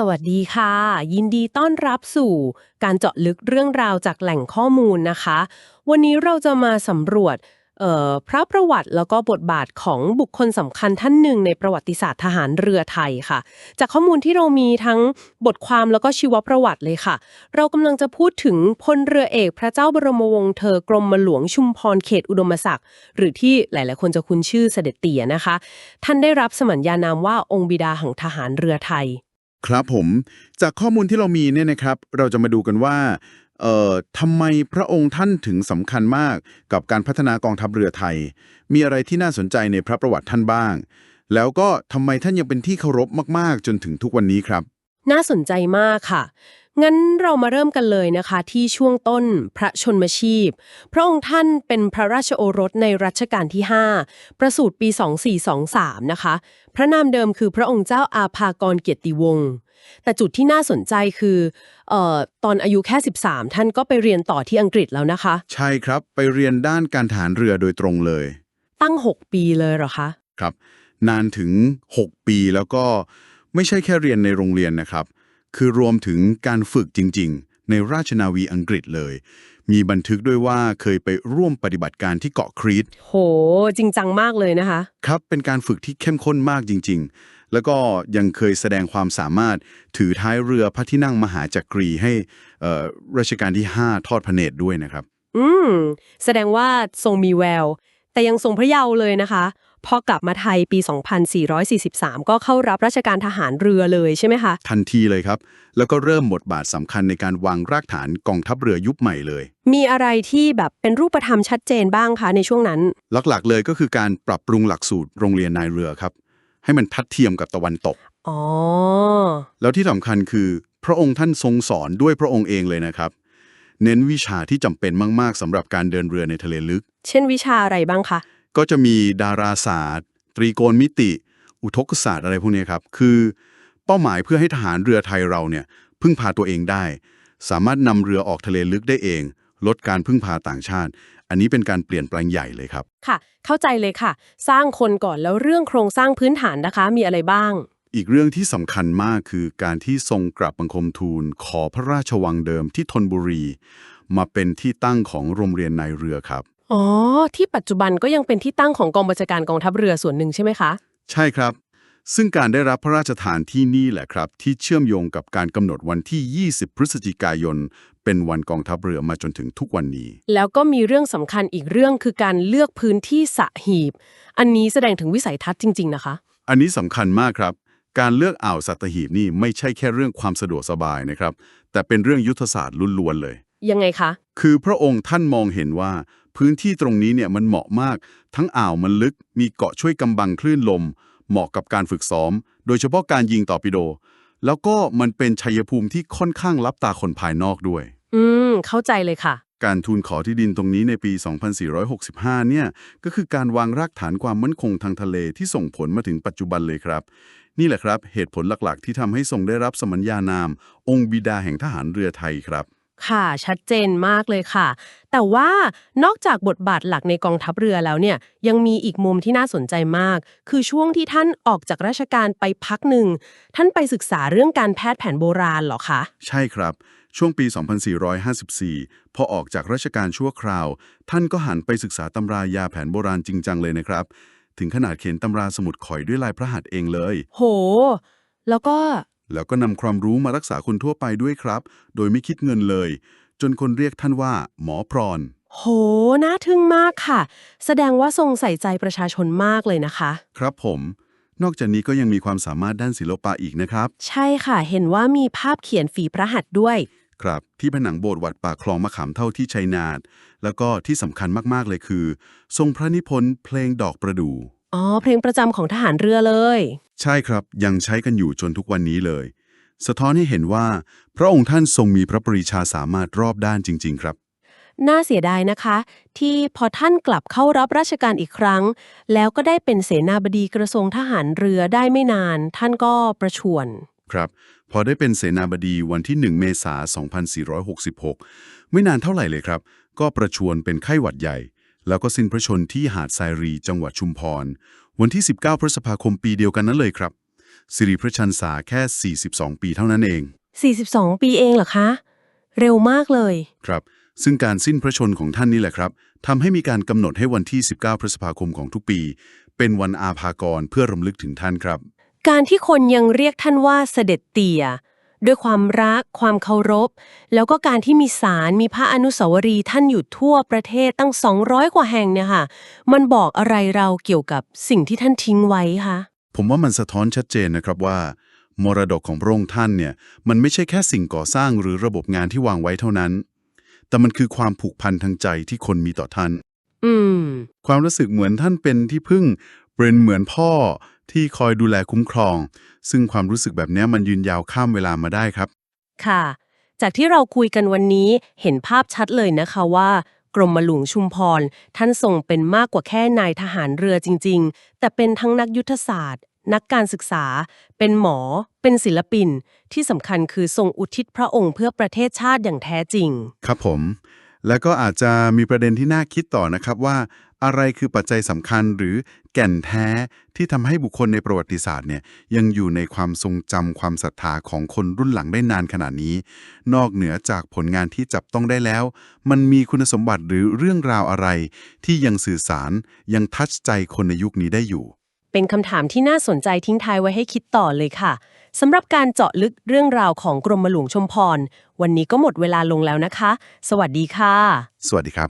สวัสดีค่ะ ยินดีต้อนรับสู่การเจาะลึกเรื่องราวจากแหล่งข้อมูลนะคะ วันนี้เราจะมาสำรวจพระประวัติแล้วก็บทบาทของบุคคลสำคัญท่านหนึ่งในประวัติศาสตร์ทหารเรือไทยค่ะ จากข้อมูลที่เรามีทั้งบทความแล้วก็ชีวประวัติเลยค่ะ เรากำลังจะพูดถึงพลเรือเอกพระเจ้าบรมวงศ์เธอกรมหลวงชุมพรเขตอุดมศักดิ์หรือที่หลาย ๆ คนจะคุ้นชื่อเสด็จเตี่ยนะคะ ท่านได้รับสมัญญานามว่าองค์บิดาแห่งทหารเรือไทย ครับผม จากข้อมูลที่เรามีเนี่ยนะครับ เราจะมาดูกันว่าเอ่อทำไมพระองค์ท่านถึงสำคัญมากกับการพัฒนากองทัพเรือไทย มีอะไรที่น่าสนใจในพระประวัติท่านบ้าง แล้วก็ทำไมท่านยังเป็นที่เคารพมากๆ จนถึงทุกวันนี้ครับ น่าสนใจมากค่ะ งั้นเรามาเริ่มกันเลยนะคะที่ช่วงต้นพระชนมชีพ พระองค์ท่านเป็นพระราชโอรสในรัชกาลที่ 5 ประสูติปี 2423 นะคะ พระนามเดิมคือพระองค์เจ้าอาภากรเกียรติวงศ์แต่จุดที่น่าสนใจคือเอ่อตอนอายุแค่ 13 ท่านก็ไปเรียนต่อที่อังกฤษแล้วนะคะ ใช่ครับไปเรียนด้านการฐานเรือโดยตรงเลย ตั้ง 6 ปีเลยเหรอคะ ครับ นานถึง 6 ปีแล้วก็ไม่ใช่แค่เรียนในโรงเรียนนะครับ คือรวมถึงการฝึกจริง ๆ ในราชนาวีอังกฤษเลย มีบันทึกด้วยว่าเคยไปร่วมปฏิบัติการที่เกาะครีตโห จริงจังมากเลยนะคะ ครับเป็นการฝึกที่เข้มข้นมากจริง ๆ แล้วก็ยังเคยแสดงความสามารถถือท้ายเรือพระที่นั่งมหาจักรีให้เอ่อรัชกาลที่ 5 ทอดพระเนตรด้วยนะครับ อืม แสดงว่าทรงมีแวว แต่ยังทรงพระเยาว์เลยนะคะ พอกลับมาไทยปี 2443 ก็เข้ารับราชการทหารเรือเลยใช่ไหมคะ ทันทีเลยครับ แล้วก็เริ่มบทบาทสำคัญในการวางรากฐานกองทัพเรือยุคใหม่เลย มีอะไรที่แบบเป็นรูปธรรมชัดเจนบ้างคะในช่วงนั้น หลักๆเลยก็คือการปรับปรุงหลักสูตรโรงเรียนนายเรือครับ ให้มันทัดเทียมกับตะวันตก อ๋อ แล้วที่สำคัญคือ พระองค์ท่านทรงสอนด้วยพระองค์เองเลยนะครับ เน้นวิชาที่จำเป็นมาก ๆสำหรับการเดินเรือในทะเลลึก เช่นวิชาอะไรบ้างคะ ก็จะมีดาราศาสตร์ ตรีโกณมิติ อุทกศาสตร์อะไรพวกนี้ครับ คือเป้าหมายเพื่อให้ทหารเรือไทยเราเนี่ยพึ่งพาตัวเองได้ สามารถนำเรือออกทะเลลึกได้เอง ลดการพึ่งพาต่างชาติ อันนี้เป็นการเปลี่ยนแปลงใหญ่เลยครับ ค่ะ เข้าใจเลยค่ะ สร้างคนก่อนแล้วเรื่องโครงสร้างพื้นฐานนะคะ มีอะไรบ้าง อีกเรื่องที่สำคัญมากคือการที่ทรงกราบบังคมทูล ขอพระราชวังเดิมที่ธนบุรี มาเป็นที่ตั้งของโรงเรียนนายเรือครับ อ๋อ ที่ปัจจุบันก็ยังเป็นที่ตั้งของกองบัญชาการกองทัพเรือส่วนหนึ่งใช่ไหมคะ ใช่ครับ ซึ่งการได้รับพระราชทานที่นี่แหละครับ ที่เชื่อมโยงกับการกำหนดวันที่ 20 พฤศจิกายน เป็นวันกองทัพเรือมาจนถึงทุกวันนี้ แล้วก็มีเรื่องสำคัญอีกเรื่องคือการเลือกพื้นที่สระหีบ อันนี้แสดงถึงวิสัยทัศน์จริง ๆ นะคะ อันนี้สำคัญมากครับ การเลือกอ่าวสัตหีบนี่ไม่ใช่แค่เรื่องความสะดวกสบายนะครับ แต่เป็นเรื่องยุทธศาสตร์ล้วนๆเลย ยังไงคะ คือพระองค์ท่านมองเห็นว่า พื้นที่ตรงนี้เนี่ยมันเหมาะมาก ทั้งอ่าวมันลึก มีเกาะช่วยกำบังคลื่นลม เหมาะกับการฝึกซ้อม โดยเฉพาะการยิงตอร์ปิโด แล้วก็มันเป็นชัยภูมิที่ค่อนข้างลับตาคนภายนอกด้วย อืม เข้าใจเลยค่ะ การทูลขอที่ดินตรงนี้ในปี 2465 เนี่ย ก็คือการวางรากฐานความมั่นคงทางทะเลที่ส่งผลมาถึงปัจจุบันเลยครับ นี่แหละครับ เหตุผลหลักๆ ที่ทำให้ทรงได้รับสมัญญานาม องค์บิดาแห่งทหารเรือไทยครับ ค่ะ ชัดเจนมากเลยค่ะ แต่ว่านอกจากบทบาทหลักในกองทัพเรือแล้วเนี่ย ยังมีอีกมุมที่น่าสนใจมาก คือช่วงที่ท่านออกจากราชการไปพักหนึ่ง ท่านไปศึกษาเรื่องการแพทย์แผนโบราณเหรอคะ ใช่ครับ ช่วงปี 2454 พอออกจากราชการชั่วคราว ท่านก็หันไปศึกษาตำรายาแผนโบราณจริงจังเลยนะครับ ถึงขนาดเขียนตำราสมุดข่อยด้วยลายพระหัตถ์เองเลย โห แล้วก็ แล้วก็นำความรู้มารักษาคนทั่วไปด้วยครับ โดยไม่คิดเงินเลย จนคนเรียกท่านว่า หมอพรอน โห น่าทึ่งมากค่ะ แสดงว่าทรงใส่ใจประชาชนมากเลยนะคะ ครับผม นอกจากนี้ก็ยังมีความสามารถด้านศิลปะอีกนะครับ ใช่ค่ะ เห็นว่ามีภาพเขียนฝีพระหัตถ์ด้วย ครับที่ผนังโบสถ์วัดป่าคลองมะขามเท่าที่ชัยนาทแล้วก็ที่สำคัญมากๆเลยคือ ทรงพระนิพนธ์เพลงดอกประดู่ อ๋อ เพลงประจำของทหารเรือเลย ใช่ครับยังใช้กันอยู่จนทุกวันนี้เลย สะท้อนให้เห็นว่า พระองค์ท่านทรงมีพระปรีชาสามารถรอบด้านจริง ๆ ครับ น่าเสียดายนะคะ ที่พอท่านกลับเข้ารับราชการอีกครั้ง แล้วก็ได้เป็นเสนาบดีกระทรวงทหารเรือได้ไม่นาน ท่านก็ประชวรครับพอได้เป็นเสนาบดีวันที่ 1 เมษายน 2466 ไม่นานเท่าไหร่เลยครับ ก็ประชวรเป็นไข้หวัดใหญ่ แล้วก็สิ้นพระชนที่หาดทรายรีจังหวัดชุมพร วันที่ 19 พฤษภาคมปีเดียวกันนั้นเลยครับ สิริพระชันษาแค่ 42 ปีเท่านั้นเอง 42 ปีเองเหรอคะ เร็วมากเลย ครับ ซึ่งการสิ้นพระชนของท่านนี่แหละครับทำให้มีการกำหนดให้วันที่ 19 พฤษภาคมของทุกปี เป็นวันอาภากรเพื่อรำลึกถึงท่านครับ การที่คนยังเรียกท่านว่าเสด็จเตี่ย ด้วยความรัก ความเคารพ แล้วก็การที่มีศาลมีพระอนุสาวรีย์ท่านอยู่ทั่วประเทศตั้ง 200 กว่าแห่งเนี่ยค่ะ มันบอกอะไรเราเกี่ยวกับสิ่งที่ท่านทิ้งไว้คะผมว่ามันสะท้อนชัดเจนนะครับว่า มรดกของพระองค์ท่านเนี่ยมันไม่ใช่แค่สิ่งก่อสร้างหรือระบบงานที่วางไว้เท่านั้น แต่มันคือความผูกพันทางใจที่คนมีต่อท่าน อืม ความรู้สึกเหมือนท่านเป็นที่พึ่งเป็นเหมือนพ่อ ที่คอยดูแลคุ้มครอง ซึ่งความรู้สึกแบบเนี้ยมันยืนยาวข้ามเวลามาได้ครับ ค่ะ จากที่เราคุยกันวันนี้เห็นภาพชัดเลยนะคะว่า กรมหลวงชุมพร ท่านทรงเป็นมากกว่าแค่นายทหารเรือจริง ๆ แต่เป็นทั้งนักยุทธศาสตร์ นักการศึกษา เป็นหมอ เป็นศิลปิน ที่สำคัญคือทรงอุทิศพระองค์เพื่อประเทศชาติอย่างแท้จริง ครับผม แล้วก็อาจจะมีประเด็นที่น่าคิดต่อนะครับว่า อะไรคือปัจจัยสำคัญหรือแก่นแท้ที่ทำให้บุคคลในประวัติศาสตร์เนี่ยยังอยู่ในความทรงจำความศรัทธาของคนรุ่นหลังได้นานขนาดนี้ นอกเหนือจากผลงานที่จับต้องได้แล้ว มันมีคุณสมบัติหรือเรื่องราวอะไร ที่ยังสื่อสารยังทัชใจคนในยุคนี้ได้อยู่ เป็นคำถามที่น่าสนใจทิ้งท้ายไว้ให้คิดต่อเลยค่ะสำหรับการเจาะลึกเรื่องราวของกรมหลวงชุมพร วันนี้ก็หมดเวลาลงแล้วนะคะ สวัสดีค่ะ สวัสดีครับ